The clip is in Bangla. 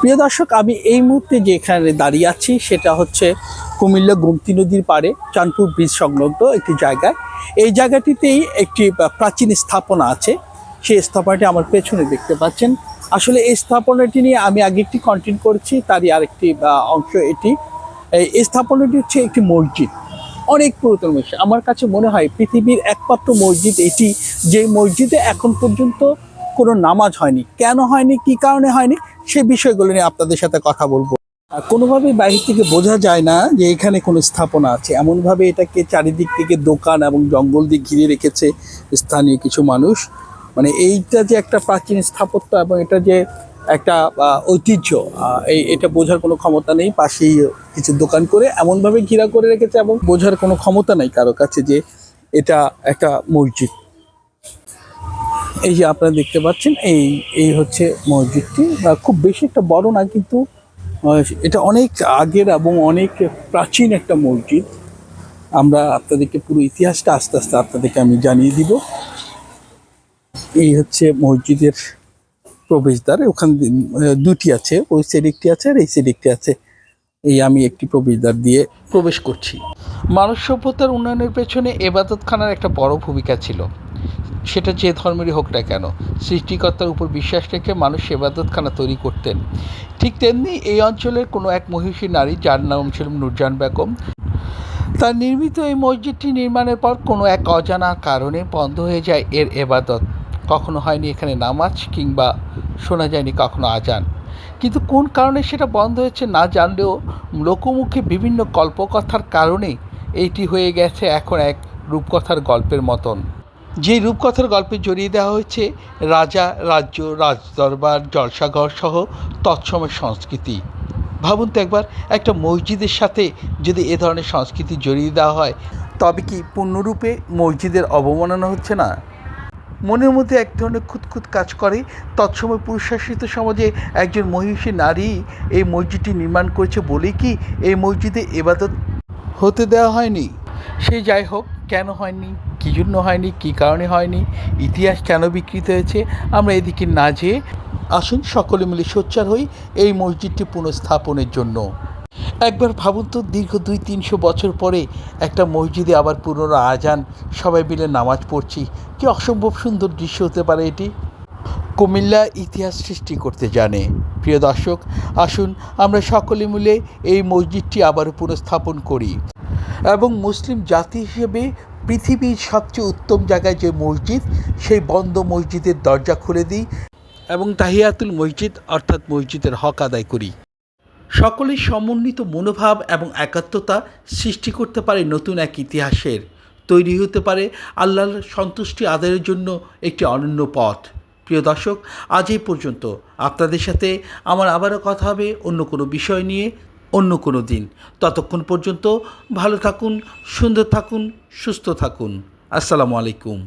প্রিয় দর্শক, আমি এই মুহূর্তে যেখানে দাঁড়িয়ে আছি সেটা হচ্ছে কুমিল্লা গুমতি নদীর পাড়ে চাঁদপুর ব্রিজ সংলগ্ন একটি জায়গায়। এই জায়গাটিতেই একটি প্রাচীন স্থাপনা আছে। সেই স্থাপনাটি আমার পেছনে দেখতে পাচ্ছেন। আসলে এই স্থাপনাটি নিয়ে আমি আগে একটি কন্টেন্ট করেছি, তারই আরেকটি অংশ এটি। এই- স্থাপনাটি হচ্ছে একটি মসজিদ। অনেক পুরাতন মসজিদ। আমার কাছে মনে হয় পৃথিবীর একমাত্র মসজিদ এটি। যে মসজিদে এখন পর্যন্ত কোনো নামাজ হয়নি। কেন হয়নি? কি কারণে হয়নি? সে বিষয়গুলো নিয়ে আপনাদের সাথে কথা বলব। কোনোভাবেই বাইরে থেকে বোঝা যায় না যে এখানে কোনো স্থাপনা আছে। এমনভাবে এটাকে চারিদিক থেকে দোকান এবং জঙ্গল দিয়ে ঘিরে রেখেছে স্থানীয় কিছু মানুষ। মানে এইটা যে একটা প্রাচীন স্থাপত্য এবং এটা যে একটা ঐতিহ্য এই, এটা বোঝার কোনো ক্ষমতা নেই। পাশেই কিছু দোকান করে এমনভাবে ঘেরা করে রেখেছে এবং বোঝার কোনো ক্ষমতা নেই কারও কাছে যে এটা একটা মসজিদ। এই যে আপনারা দেখতে পাচ্ছেন, এই এই হচ্ছে মসজিদটি। খুব বেশি একটা বড় না, কিন্তু এটা অনেক আগের এবং অনেক প্রাচীন একটা মসজিদ। আমরা আপনাদেরকে পুরো ইতিহাসটা আস্তে আস্তে আপনাদেরকে আমি জানিয়ে দিব। এই হচ্ছে মসজিদের প্রবেশদ্বার। ওখান দুটি আছে, ওই সাইড একটি আছে আর এই সাইড একটি আছে। এই আমি একটি প্রবেশদ্বার দিয়ে প্রবেশ করছি। মানব সভ্যতার উন্নয়নের পেছনে এবাদতখানার একটা বড় ভূমিকা ছিল। সেটা যে ধর্মেরই হোক না কেন, সৃষ্টিকর্তার উপর বিশ্বাস রেখে মানুষ এবাদতখানা তৈরি করতেন। ঠিক তেমনি এই অঞ্চলের কোনো এক মহিষী নারী, যার নাম ছিল নুরজান বেগম, তার নির্মিত এই মসজিদটি নির্মাণের পর কোনো এক অজানা কারণে বন্ধ হয়ে যায় এর এবাদত। কখনো হয়নি এখানে নামাজ, কিংবা শোনা যায়নি কখনো আজান। কিন্তু কোন কারণে সেটা বন্ধ হয়েছে না জানলেও লোকমুখে বিভিন্ন কল্পকথার কারণে এইটি হয়ে গেছে এখন এক রূপকথার গল্পের মতন। যে রূপকথার গল্পে জড়িয়ে দেওয়া হয়েছে, রাজা, রাজ্য, রাজদরবার জলসাঘর সহ তৎসময় সংস্কৃতি। ভাবুন তো একবার, একটা মসজিদের সাথে যদি এ ধরনের সংস্কৃতি জড়িয়ে দেওয়া হয়, তবে কি পূর্ণরূপে মসজিদের অবমাননা হচ্ছে না? মনের মধ্যে এক ধরনের খুঁতখুত কাজ করে তৎসময় পুরুষাসিত সমাজে একজন মহিষী নারী এই মসজিদটি নির্মাণ করেছে বলেই কি এই মসজিদে এবাদত হতে দেওয়া হয়নি? সে যাই হোক কেন হয়নি? কী জন্য হয়নি? কী কারণে হয়নি? ইতিহাস কেন বিকৃত হয়েছে? আমরা এদিকে না যেয়ে আসুন সকলে মিলে সোচ্চার হই এই মসজিদটি পুনঃস্থাপনের জন্য। একবার ভাবুন তো, দীর্ঘ দুই তিনশো বছর পরে একটা মসজিদে আবার পুরনো আজান, সবাই মিলে নামাজ পড়ছি। কি অসম্ভব সুন্দর দৃশ্য হতে পারে এটি। কুমিল্লা ইতিহাস সৃষ্টি করতে জানে। প্রিয় দর্শক, আসুন আমরা সকলে মিলে এই মসজিদটি আবার পুনঃস্থাপন করি। এবং মুসলিম জাতি হিসেবে পৃথিবীর সবচেয়ে উত্তম জায়গায় যে মসজিদ, সেই বন্ধ মসজিদের দরজা খুলে দিই এবং তাহিয়াতুল মসজিদ অর্থাৎ মসজিদের হক আদায় করি। সকলের সমন্বিত মনোভাব এবং একাত্মতা সৃষ্টি করতে পারে নতুন এক ইতিহাসের। তৈরি হতে পারে আল্লাহর সন্তুষ্টি আদায়ের জন্য একটি অনন্য পথ। প্রিয় দর্শক, আজ এই পর্যন্ত। আপনাদের সাথে আমার আবারও কথা হবে অন্য কোনো বিষয় নিয়ে। অন্য কোনো দিন। ততক্ষণ পর্যন্ত ভালো থাকুন সুন্দর থাকুন সুস্থ থাকুন। আসসালামু আলাইকুম।